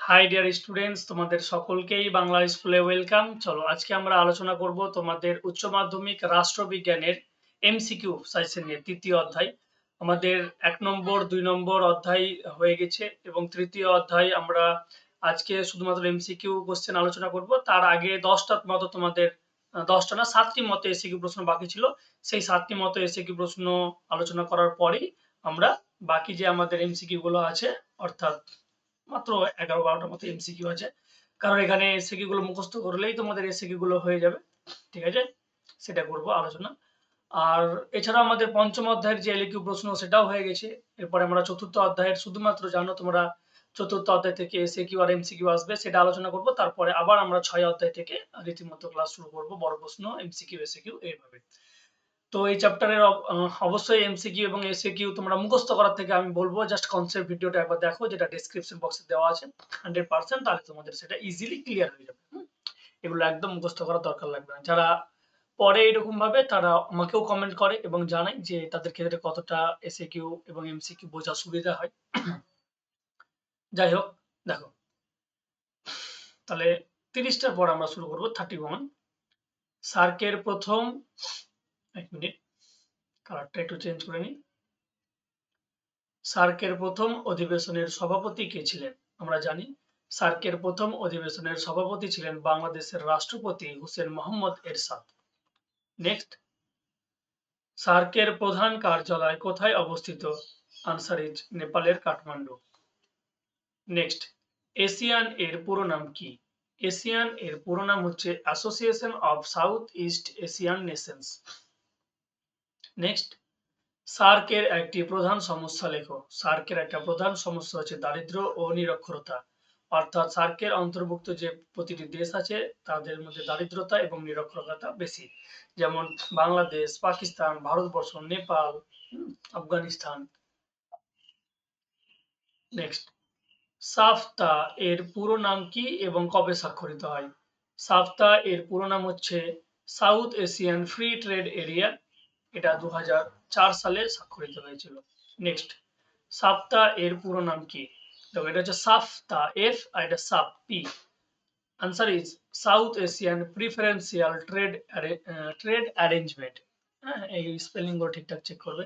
High dear students তোমাদের সকলকেই বাংলা স্কুলে ওয়েলকাম চলো, আজকে আমরা আলোচনা করব তোমাদের উচ্চ মাধ্যমিক রাষ্ট্রবিজ্ঞানের এমসিকিউ সাইসেন নিয়ে, তৃতীয় অধ্যায়। আমাদের এক নম্বর, দুই নম্বর অধ্যায় হয়ে গেছে এবং তৃতীয় অধ্যায় আমরা আজকে শুধুমাত্র এমসিকিউ কোশ্চেন আলোচনা করব। তার আগে দশটা মতো তোমাদের, দশটা না, সাতটি মতো এসিকিউ প্রশ্ন বাকি ছিল। সেই সাতটি মতো এসিকিউ প্রশ্ন আলোচনা করার পরেই আমরা বাকি যে আমাদের এমসিকিউ গুলো আছে, অর্থাৎ মাত্র এগারো বারোটার মতো এমসিকিউ আছে। কারণ এখানে এসিকিউ গুলো মুখস্থ করলেই তোমাদের এসিকিউ গুলো হয়ে যাবে। ঠিক আছে? সেটা করব, আলোচনা। আর এছাড়া আমাদের পঞ্চম অধ্যায়ের যে এলকিউ প্রশ্ন, সেটাও হয়ে গেছে। এরপরে আমরা চতুর্থ অধ্যায়ের শুধুমাত্র জানো তোমরা চতুর্থ অধ্যায় থেকে এসে এসিকিউ আর এমসিকিউ আসবে, সেটা আলোচনা করব। তারপরে আবার আমরা ছয় অধ্যায় থেকে রীতিমতো ক্লাস শুরু করব। বড় প্রশ্ন এমসিকিউ এসিকিউ এইভাবে। তো এই চ্যাপ্টারের অবশ্যই এমসিকিউ এবং এসিকিউ তোমরা মুখস্থ করার থেকে আমি বলব জাস্ট কনসেপ্ট ভিডিওটা একবার দেখো, যেটা ডেসক্রিপশন বক্সে দেওয়া আছে হান্ড্রেড পার্সেন্ট তাহলে তোমাদের সেটা ইজিলি ক্লিয়ার হয়ে যাবে এগুলো একদম মুখস্থ করার দরকার লাগবে না। যারা পরে এরকম ভাবে, তারা আমাকেও কমেন্ট করে এবং জানায় যে তাদের ক্ষেত্রে কতটা এসিকিউ এবং এমসিকিউ বোঝা সুবিধা হয়। যাই হোক, দেখো। তাহলে তিরিশটার পর আমরা শুরু করব থার্টি ওয়ান সার্কের প্রথম এক মিনিট। কালারটা একটু চেঞ্জ করে নিই। সার্কের প্রথম অধিবেশনের সভাপতি কে ছিলেন? আমরা জানি, সার্কের প্রথম অধিবেশনের সভাপতি ছিলেন বাংলাদেশের রাষ্ট্রপতি হুসেন মোহাম্মদ এরশাদ। নেক্সট সার্কের প্রধান কার্যালয় কোথায় অবস্থিত? আনসার ইজ নেপালের কাঠমান্ডু। নেক্সট এশিয়ান এর পুরো নাম কি? এশিয়ান এর পুরো নাম হচ্ছে association of South East Asian nations next সার্কের একটি প্রধান সমস্যা লেখো। সার্কের একটা প্রধান সমস্যা হচ্ছে দারিদ্র ও নিরক্ষরতা। অর্থাৎ সার্কের অন্তর্ভুক্ত যে প্রতিটি দেশ আছে, তাদের মধ্যে দারিদ্রতা এবং নিরক্ষরতা বেশি। যেমন বাংলাদেশ, পাকিস্তান, ভারতবর্ষ, নেপাল আফগানিস্তান। নেক্সট সাফতা এর পুরো নাম কি এবং কবে স্বাক্ষরিত হয়? সাফতা এর পুরো নাম হচ্ছে South Asian free trade area এটা দু হাজার চার সালে স্বাক্ষরিত হয়েছিল। নেক্সট সাফতা এর পুরো নাম কি? দেখো, এটা হচ্ছে সাফতা এফ আর এটা সাপ P answer is South Asian preferential trade trade arrangement হ্যাঁ এই স্পেলিংগুলো ঠিকঠাক চেক করবে।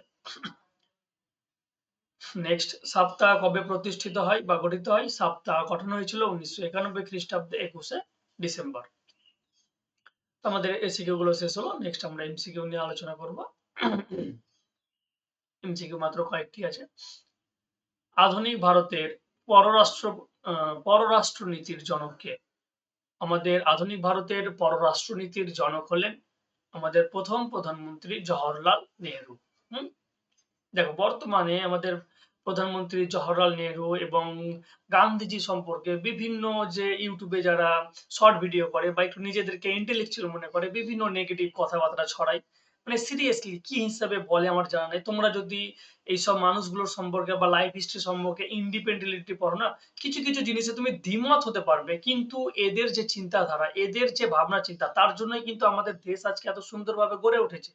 নেক্সট সাপ্তাহ কবে প্রতিষ্ঠিত হয় বা গঠিত হয়? সাপ্তাহ গঠন হয়েছিল উনিশশো একানব্বই খ্রিস্টাব্দে একুশে ডিসেম্বর। আমাদের এসিকিউ গুলো শেষ হলো। নেক্সট আমরা এমসিকিউ নিয়ে আলোচনা করব। এমসিকিউ মাত্র কয়েকটি আছে। আধুনিক ভারতের পররাষ্ট্র পররাষ্ট্রনীতির জনককে। আমাদের আধুনিক ভারতের পররাষ্ট্রনীতির জনক হলেন আমাদের প্রথম প্রধানমন্ত্রী জওহরলাল নেহেরু। হুম? দেখো, বর্তমানে আমাদের প্রধানমন্ত্রী জওহরলাল নেহেরু এবং গান্ধীজি সম্পর্কে বিভিন্ন যে ইউটিউবে যারা শর্ট ভিডিও করে বা একটু নিজেদেরকে ইন্টেলেকচুয়াল মনে করে, বিভিন্ন নেগেটিভ কথাবার্তা ছড়ায়। মানে সিরিয়াসলি কি হিসাবে বলে আমার জানা নেই। তোমরা যদি এইসব মানুষগুলোর সম্পর্কে বা লাইফ হিস্ট্রি সম্পর্কে ইন্ডিপেন্ডেন্টলি পড়ো না, কিছু কিছু জিনিসে তুমি দ্বিমত হতে পারবে। কিন্তু এদের যে চিন্তাধারা, এদের যে ভাবনা চিন্তা, তার জন্যই কিন্তু আমাদের দেশ আজকে এত সুন্দরভাবে গড়ে উঠেছে।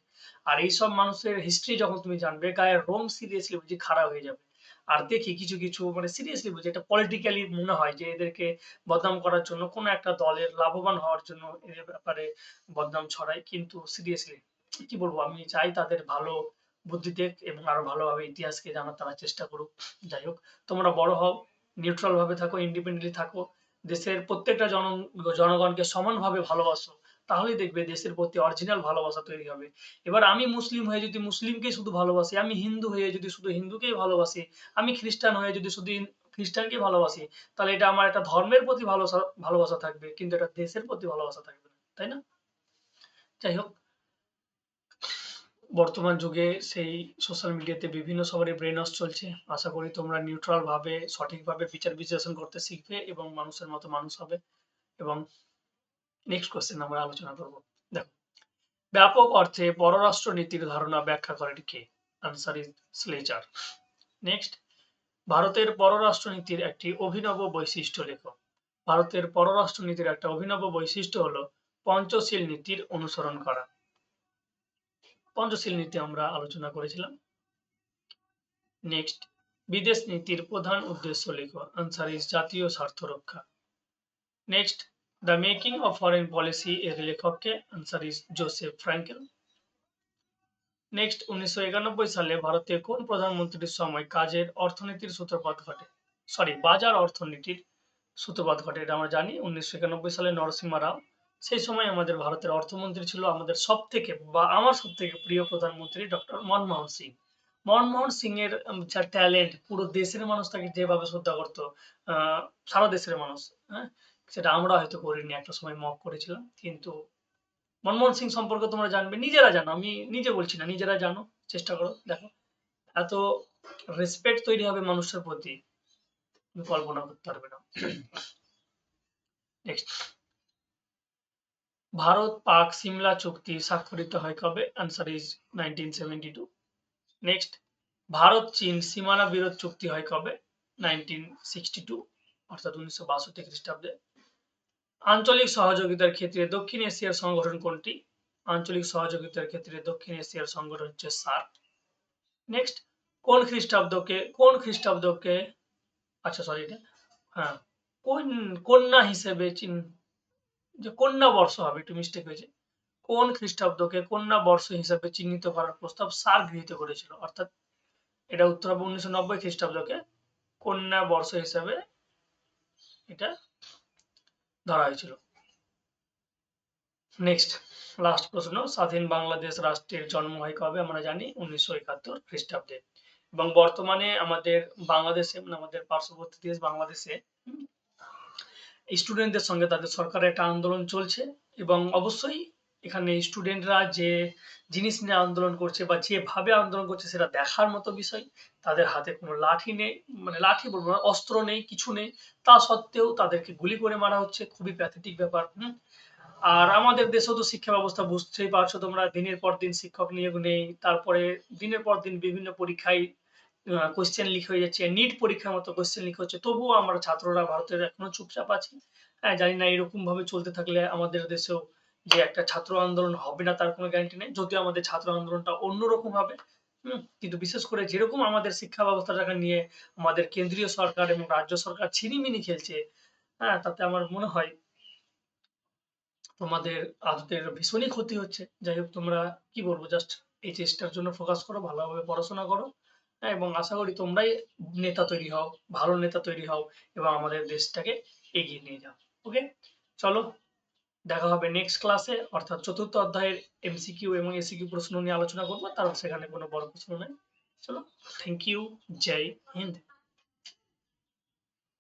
আর এইসব মানুষের হিস্ট্রি যখন তুমি জানবে, গায়ের রোম সিরিয়াসলি বুঝি খারাপ হয়ে যাবে। আর দেখি কিছু কিছু মানে সিরিয়াসলি বুঝি এটা পলিটিক্যালি মনে হয় যে এদেরকে বদনাম করার জন্য কোনো একটা দলের লাভবান হওয়ার জন্য এদের ব্যাপারে বদনাম ছড়ায়। কিন্তু সিরিয়াসলি কি বলব, আমি চাই তাদের ভালো বুদ্ধি দেখ এবং আরও ভালোভাবে ইতিহাসকে জানার তারা চেষ্টা করুক। যাই হোক, তোমরা বড় হও নিউট্রাল ভাবে থাকো ইন্ডিপেন্ডেন্টলি থাকো। দেশের প্রত্যেকটা জন, জনগণকে সমানভাবে ভালোবাসো, তাহলেই দেখবে দেশের প্রতি অরিজিনাল ভালোবাসা তৈরি হবে। এবার আমি মুসলিম হয়ে যদি মুসলিমকে শুধু ভালোবাসি, আমি হিন্দু হয়ে যদি শুধু হিন্দুকেই ভালোবাসি, আমি খ্রিস্টান হয়ে যদি শুধু খ্রিস্টানকে ভালোবাসি, তাহলে এটা আমার একটা ধর্মের প্রতি ভালোবাসা ভালোবাসা থাকবে, কিন্তু এটা দেশের প্রতি ভালোবাসা থাকবে না, তাই না? যাই হোক বর্তমান যুগে সেই সোশ্যাল মিডিয়াতে বিভিন্ন সবারই ব্রেন ওয়াশ চলছে। আশা করি তোমরা নিউট্রাল ভাবে, সঠিকভাবে বিচার বিশ্লেষণ করতে শিখবে এবং মানুষের মতো মানুষ হবে। এবং নেক্সট কোশ্চেন আমরা আলোচনা করব। দেখো, ব্যাপক অর্থে পররাষ্ট্র নীতির ধারণা ব্যাখ্যা করেন কে? আনসার ইজ স্লেচার নেক্সট ভারতের পররাষ্ট্র নীতির একটি অভিনব বৈশিষ্ট্য লেখো। ভারতের পররাষ্ট্র নীতির একটা অভিনব বৈশিষ্ট্য হলো পঞ্চশীল নীতির অনুসরণ করা। পঞ্চশীল নীতি আমরা আলোচনা করেছিলাম। নেক্সট বিদেশ নীতির প্রধান উদ্দেশ্য লেখো। আনসার ইজ জাতীয় স্বার্থ রক্ষা। Next the making of foreign policy এর লেখককে answer is Joseph Frankel next উনিশশো একানব্বই সালে ভারতে কোন প্রধানমন্ত্রীর সময় কাজের অর্থনীতির সূত্রপাত ঘটে? সরি বাজার অর্থনীতির সূত্রপাত ঘটে, এটা আমরা জানি। উনিশশো একানব্বই সালে নরসিংহ রাও সেই সময় আমাদের ভারতের অর্থমন্ত্রী ছিল আমাদের সব থেকে বা আমার সব থেকে প্রিয় প্রধানমন্ত্রী ডক্টর মনমোহন সিং। মনমোহন সিং এর যা ট্যালেন্ট পুরো দেশের মানুষ তাকে যেভাবে শ্রদ্ধা করতো সারা দেশের মানুষ হ্যাঁ সেটা আমরা হয়তো করিনি, একটা সময় মক করেছিলাম, কিন্তু মনমোহন সিং সম্পর্কে তোমরা জানবে, নিজেরা জানো, আমি নিজে বলছি না, নিজেরা জানো, চেষ্টা করো, দেখো। এত রেসপেক্ট তৈরি হবে মানুষের প্রতি তুমি কল্পনা করতে পারবে না। নেক্সট ভারত পাক সিমলা চুক্তি স্বাক্ষরিত হয় কবে? Answer is nineteen seventy two next Bharat চীন সীমানা বিরোধ চুক্তি হয় কবে? নাইনটিন সিক্সটি টু অর্থাৎ উনিশশো বাষট্টি খ্রিস্টাব্দে। আঞ্চলিক সহযোগিতার ক্ষেত্রে দক্ষিণ এশিয়ার সংগঠন কোনটি? আঞ্চলিক সহযোগিতার ক্ষেত্রে দক্ষিণ এশিয়ার সংগঠন হচ্ছে সার্ক। নেক্সট কোন খ্রিস্টাব্দকে কোন খ্রিস্টাব্দকে আচ্ছা সরি হ্যাঁ কোন, কন্যা হিসেবে চিন যে কন্যা বর্ষ হবে, একটু মিস্টেক হয়েছে। কোন খ্রিস্টাব্দকে কন্যা বর্ষ হিসেবে চিহ্নিত করার প্রস্তাব সার গৃহীত করেছিল? অর্থাৎ এটা উত্তর হবে উনিশশো নব্বই খ্রিস্টাব্দকে কন্যা বর্ষ হিসেবে এটা ধরা হয়েছিল। নেক্সট লাস্ট প্রশ্ন, স্বাধীন বাংলাদেশ রাষ্ট্রের জন্ম হয় কবে আমরা জানি? উনিশশো একাত্তর খ্রিস্টাব্দে। এবং বর্তমানে আমাদের বাংলাদেশে মানে আমাদের পার্শ্ববর্তী দেশ বাংলাদেশে স্টুডেন্টদের সঙ্গে তাদের সরকারের একটা আন্দোলন চলছে এবং অবশ্যই এখানে স্টুডেন্টরা যে জিনিস নিয়ে আন্দোলন করছে বা যেভাবে আন্দোলন করছে সেটা দেখার মতো বিষয়। তাদের হাতে কোনো লাঠি নেই মানে লাঠি বলব না, অস্ত্র নেই, কিছু নেই। তা সত্ত্বেও তাদেরকে গুলি করে মারা হচ্ছে, খুবই প্যাথেটিক ব্যাপার, হুম? আর আমাদের দেশেও তো শিক্ষা ব্যবস্থা বুঝতেই পারছ তোমরা, দিনের পর দিন শিক্ষক নিয়োগ নেই, তারপরে দিনের পর দিন বিভিন্ন পরীক্ষায় কোশ্চেন লিক হয়ে যাচ্ছে নিট পরীক্ষার মতো কোশ্চেন লিক হচ্ছে। তবুও আমরা ছাত্ররা, ভারতের এখনও চুপচাপ আছি। হ্যাঁ জানি না এরকম ভাবে চলতে থাকলে আমাদের দেশেও যে একটা ছাত্র আন্দোলন হবে না, তার কোনো গ্যারান্টি নেই। যদিও আমাদের ছাত্র আন্দোলনটা অন্যরকম হবে কিন্তু বিশেষ করে যেরকম আমাদের শিক্ষা ব্যবস্থাটাকে নিয়ে আমাদের কেন্দ্রীয় সরকার এবং রাজ্য সরকার ছিনিমিনি খেলছে হ্যাঁ তাতে আমার মনে হয় তোমাদের আদতের ভীষণই ক্ষতি হচ্ছে। যাই হোক, তোমরা কি বলব? জাস্ট এই চেষ্টার জন্য ফোকাস করো, ভালোভাবে পড়াশোনা করো। হ্যাঁ, এবং আশা করি তোমরাই নেতা তৈরি হও ভালো নেতা তৈরি হও এবং আমাদের দেশটাকে এগিয়ে নিয়ে যাও। ওকে চলো দেখা হবে নেক্সট ক্লাসে অর্থাৎ চতুর্থ অধ্যায়ের এমসিকিউ এবং এসিকিউ প্রশ্ন নিয়ে আলোচনা করব তারপর সেখানে কোনো বড় প্রশ্ন নেই। চলো থ্যাংক ইউ জয় হিন্দ।